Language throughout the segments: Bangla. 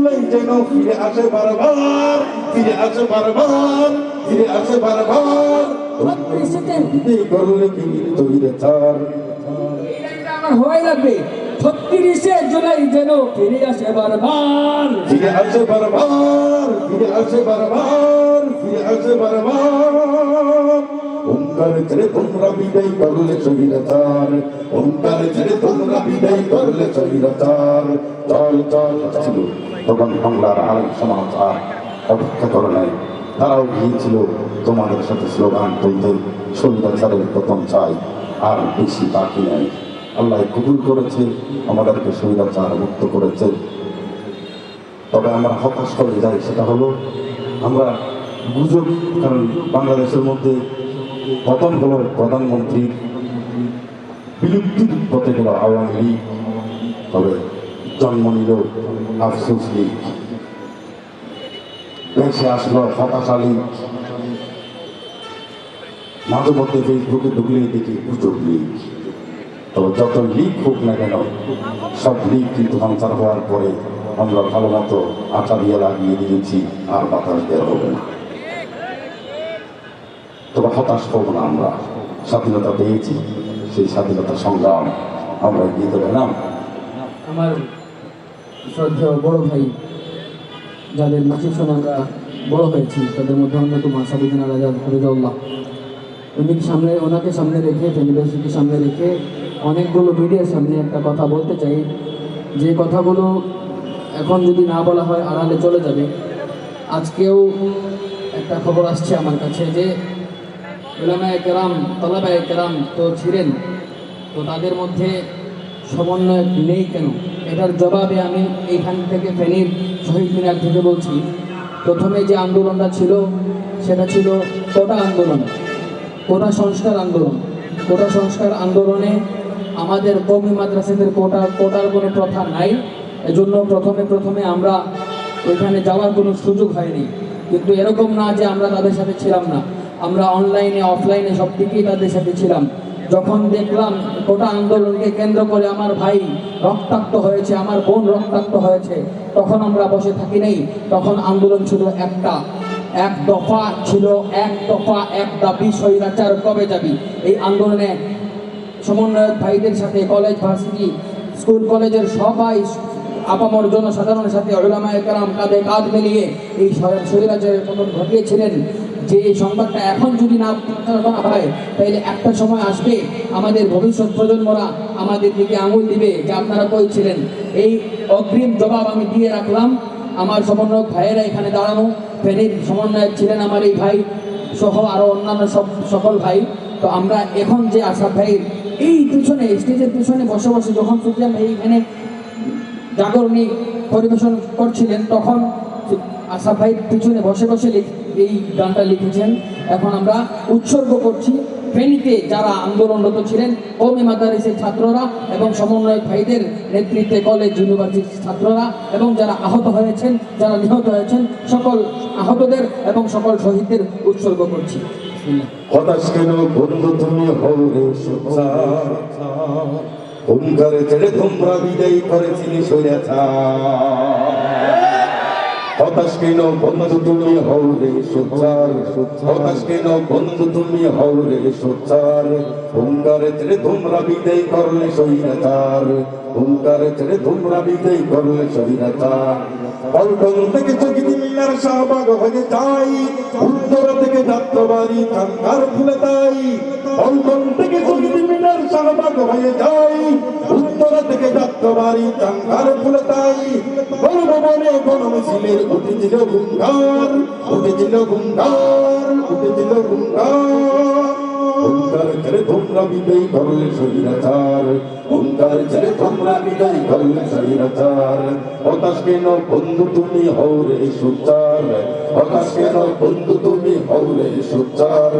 জুলাই যেন ফিরে আসে বারবার, ফিরে আসে বারবার, ফিরে আসে বারবার। ছত্রিশে জুলাই যেন ফিরে আসে বারবার, ফিরে আসে বারবার, ফিরে আসে বারবার। ওঙ্কার ছেড়ে তোমরা বিদায় করলে শহীদাচার ওঙ্কার ছেড়ে তোমরা বিদায় করলে শহীদাচার চল চল ছিল তখন বাংলার আরেক সমাজ অপেক্ষা করে নাই। তারাও গিয়েছিল তোমাদের সাথে স্লোগান তুলতে। শহীদাচারের প্রথম চাই, আর বেশি বাকি নাই। আল্লাহ কবুল করেছে, আমাদেরকে শহীদাচার মুক্ত করেছে। তবে আমরা হতাশ করে যাই, সেটা হলো আমরা গুজব, কারণ বাংলাদেশের মধ্যে পতন হলো প্রধানমন্ত্রীর বিলুপ্তির পথে গেল আওয়ামী লীগ। তবে জন্ম নিল আফসোস লীগ। দেশে আসলো হতাশা লীগ। মাঝে মধ্যে ফেসবুকে ঢুকলেই দেখি গুজব লীগ। তবে যত লিক হোক না কেন, সব লিক কিন্তু আনসার হওয়ার পরে আমরা ভালো মতো আটা দিয়ে লাগিয়ে দিয়েছি, আর বাতাস দেওয়া হবে না। তবে হতাশ হব না আমরা। স্বাধীনতা পেয়েছি, সেই স্বাধীনতা সংগ্রাম আমরা এগিয়ে না আমার শ্রদ্ধেয় বড় ভাই, যাদের মাসিক শুনে আমরা বড় হয়েছি, তাদের মধ্যে অন্যতম আসাদুদ্দিন আলাদ ফরিদুল্লাহ উনিকে সামনে, ওনাকে সামনে রেখে ফেমিলিয়াসিকে সামনে রেখে অনেকগুলো মিডিয়ার সামনে একটা কথা বলতে চাই। যে কথাগুলো এখন যদি না বলা হয়, আড়ালে চলে যাবে। আজকেও একটা খবর আসছে আমার কাছে যে উলামায়ে কেরাম, তলাবায়ে কেরাম তো ছিলেন। তো তাদের মধ্যে সমন্বয় নেই কেন? এটার জবাবে আমি এইখান থেকে ফেনীর শহীদ মিনার থেকে বলছি। প্রথমে যে আন্দোলনটা ছিল, সেটা ছিল কোটা আন্দোলন, কোটা সংস্কার আন্দোলন। কোটা সংস্কার আন্দোলনে আমাদের কমি মাদ্রাসাদের কোটা, কোটার কোনো প্রথা নাই। এজন্য প্রথমে প্রথমে আমরা ওইখানে যাওয়ার কোনো সুযোগ হয়নি। কিন্তু এরকম না যে আমরা তাদের সাথে ছিলাম না। আমরা অনলাইনে অফলাইনে সব দিকেই তাদের সাথে ছিলাম। যখন দেখলাম কোটা আন্দোলনকে কেন্দ্র করে আমার ভাই রক্তাক্ত হয়েছে, আমার বোন রক্তাক্ত হয়েছে, তখন আমরা বসে থাকি নাই। তখন আন্দোলন ছিল একটা। এক দফা ছিল, এক দফা, এক দাবি, স্বৈরাচার কবে যাবি? এই আন্দোলনে সমন্বয়ক ভাইদের সাথে কলেজ ভার্সিটি স্কুল কলেজের সবাই আপামর জনসাধারণের সাথে, ওলামায়ে কেরাম কাঁধে কাঁধ মিলিয়ে এই স্বৈরাচারের পতন ঘটিয়েছিলেন। যে এই সংবাদটা এখন যদি না করা হয়, তাহলে একটা সময় আসবে আমাদের ভবিষ্যৎ প্রজন্মরা আমাদের দিকে আঙুল দিবে যে আপনারা কই ছিলেন। এই অগ্রিম জবাব আমি দিয়ে রাখলাম। আমার সমন্বয়ক ভাইয়েরা এখানে দাঁড়ানো, ফেনীর সমন্বয়ক ছিলেন আমার এই ভাই সহ আরও অন্যান্য সব সকল ভাই। তো আমরা এখন যে আশাফ ভাইয়ের এই পিছনে, স্টেজের পিছনে বসে বসে যখন সুফিয়ান ভাই এখানে জাগরণী পরিবেশন করছিলেন, তখন আশাফ ভাই পিছনে বসে বসে লিখ- এই গানটা লিখেছেন। এখন আমরা উৎসর্গ করছি ফেনীতে যারা আন্দোলনরত ছিলেন কৌমি মাদারিসের ছাত্ররা এবং সমন্বয়ক ভাইদের নেতৃত্বে কলেজ, ইউনিভার্সিটির ছাত্ররা এবং যারা আহত হয়েছেন, যারা নিহত হয়েছেন, সকল আহতদের এবং সকল শহীদদের উৎসর্গ করছি। হুঙ্কারে ছেড়ে তোমরা বিদায় করেছিলে সৈরাচার। হতাশ বন্ধু তুমি হও রে সোচ্চার হতাশ বন্ধু তুমি হও রে সোচ্চার। হুঙ্কারে ছেড়ে তোমরা বিদায় করলে সৈরাচার হুঙ্কারে ছেড়ে তোমরা বিদায় করলে সৈরাচার পল্টন থেকে চকিতি মিনার শাহবাগ হয়ে যাই, উত্তর থেকে যাত্রাবাড়ি কাঙ্কার ফুলে তাই পল্টন থেকে চকিতি মিনার শাহবাগ হয়ে যাই, উত্তর থেকে যাত্রাবাড়ি কাঙ্কার ফুলে তাই গণভবনে গণমিছিলের উঠেছিল গুঙ্গার উঠেছিল গুঙ্গার উঠেছিল গুঙ্গার হুঙ্কার ছেড়ে তোমরা বিদায় করলে শরীরাচার। হুঙ্কার ছেড়ে তোমরা বিদায় করলে শরীরাচার। হতাশ কেন বন্ধু তুমি হও রে সুচার? হতাশ কেন বন্ধু তুমি হও রে সুচার?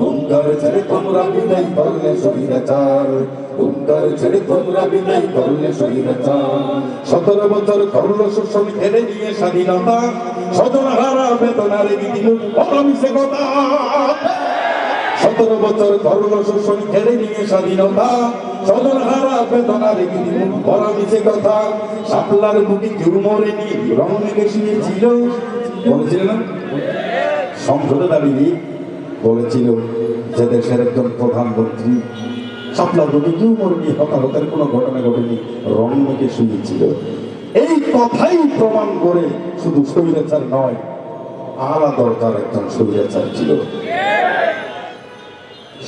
হুঙ্কার ছেড়ে তোমরা বিদায় করলে শরীরাচার। হুঙ্কার ছেড়ে তোমরা বিদায় করলে শরীরাচার। সতেরো বছর করল শোষণ কেড়ে নিয়ে স্বাধীনতা। সদন হারা বেদনারে দিল অমিশে কথা সতেরো বছর ধর্ম শোষণ কেড়ে নিয়ে স্বাধীনতা, সদর হারা বেদনা রেখে দিল। বড় মিছে কথা, শাপলার বুকে কেউ মরেনি রং মেঘে শুয়েছিল বলেছিল সংসদে দাঁড়িয়ে বলেছিল যে দেশের একজন প্রধানমন্ত্রী শাপলার বুকে কেউ মরেনি হতাহতের কোনো ঘটনা ঘটেনি, রং মেঘে শুয়েছিল। এই কথাই প্রমাণ করে শুধু স্বৈরাচার নয়, আলাদা দরকার একজন স্বৈরাচার ছিল।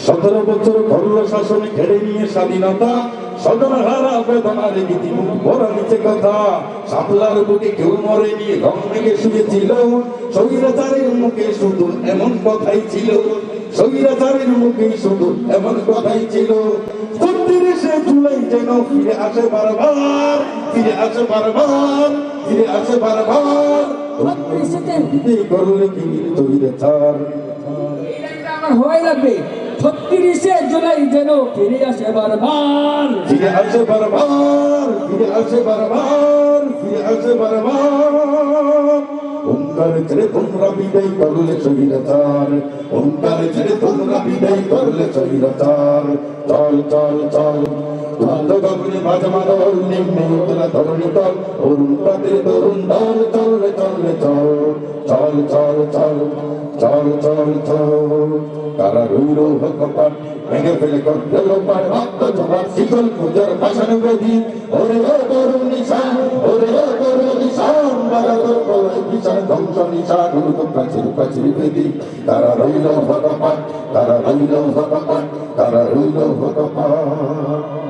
সতেরো বছর ঘরল শাসনে ঘেরে নিয়ে স্বাধীনতা সদর হারা বেদনা রেখে দিল বড় নিচে কথা। সাপলার বুকে কেউ মরেনি রং মেঘে শুয়েছিল। স্বৈরাচারের মুখে শুধু এমন কথাই ছিল। স্বৈরাচারের মুখে শুধু এমন কথাই ছিল। ছত্রিশে জুলাই যেন ফিরে আসে বারবার ফিরে আসে বারবার ফিরে আসে বারবার। ছত্রিশেতে বিদেয় করলে কি স্বৈরাচার এই লাইনটা আমার হওয়াই লাগবে। ছত্রিশে জুলাই যেন ফিরে আসে বারবার। ফিরে আসে বারবার, ফিরে আসে বারবার, ফিরে আসে বারবার। ওঙ্কার ছেড়ে তোমরা তারা রইল ভগবান, ভেঙে ফেলে করল পার ভক্ত জবাব শীতল পূজার ভাষণ বেদি। ওরে ও তরুণ নিশান, ওরে ও তরুণ নিশান বারা তোর প্রলয় বিশাল ধ্বংস নিশান উর্গ প্রাচীর প্রাচীর বেদি। তারা রইল ভগবান, তারা রইল ভগবান, তারা রইল ভগবান।